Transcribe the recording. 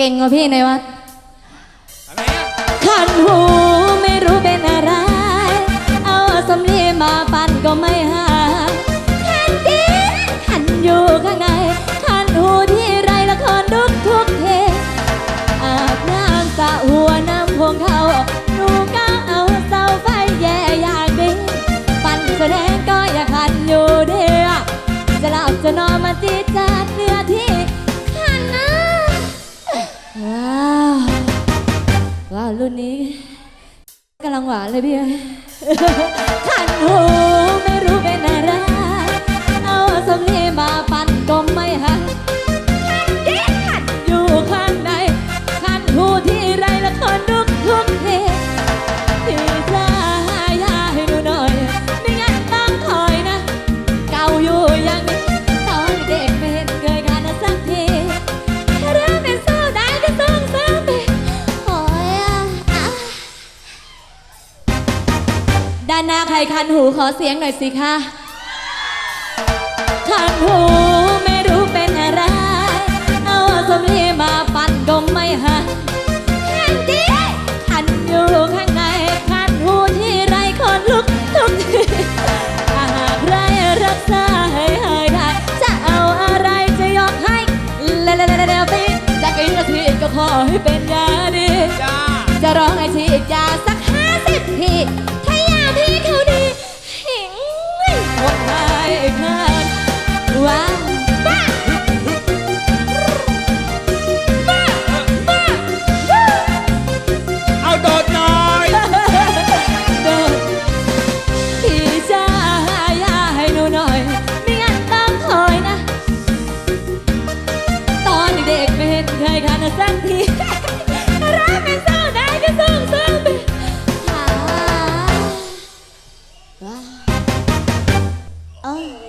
ก่งกว่าพี่ในวัดอะไรอะขันหูไม่รู้เป็นอะไร เอาสำลีมาปั่นก็ไม่หายขันดินขันอยู่ข้างในขันหูที่ไรละครดุกทุกเทอาบน้ำสระหัวน้ำพวงเขาหนูก็เอาเสาไฟแย่อยากดินปั่นแสดงก็อยากขันอยู่เดียจะหลับจะนอนมาจีดจาดเนื้อ ว้าวรุ่นนี้กำลังหวานเลยพี่ขันหูไม่รู้ไปไหน ด้านหน้าใครคันหูขอเสียงหน่อยสิคะคันหูไม่รู้เป็นอะไร เอาสมลีมาปั่นกงไม่หันคันดีคันอยู่ข้างในคันหูที่ไรคนลุกทุกทีถ้าหาไรรักษาให้ได้จะเอาอะไรจะยกให้แล้วแล้วแล้วไปจะกินกะทีก็ขอให้เป็นยาดี จะร้องไอทีอีกยาสักห้าสิบที Oh.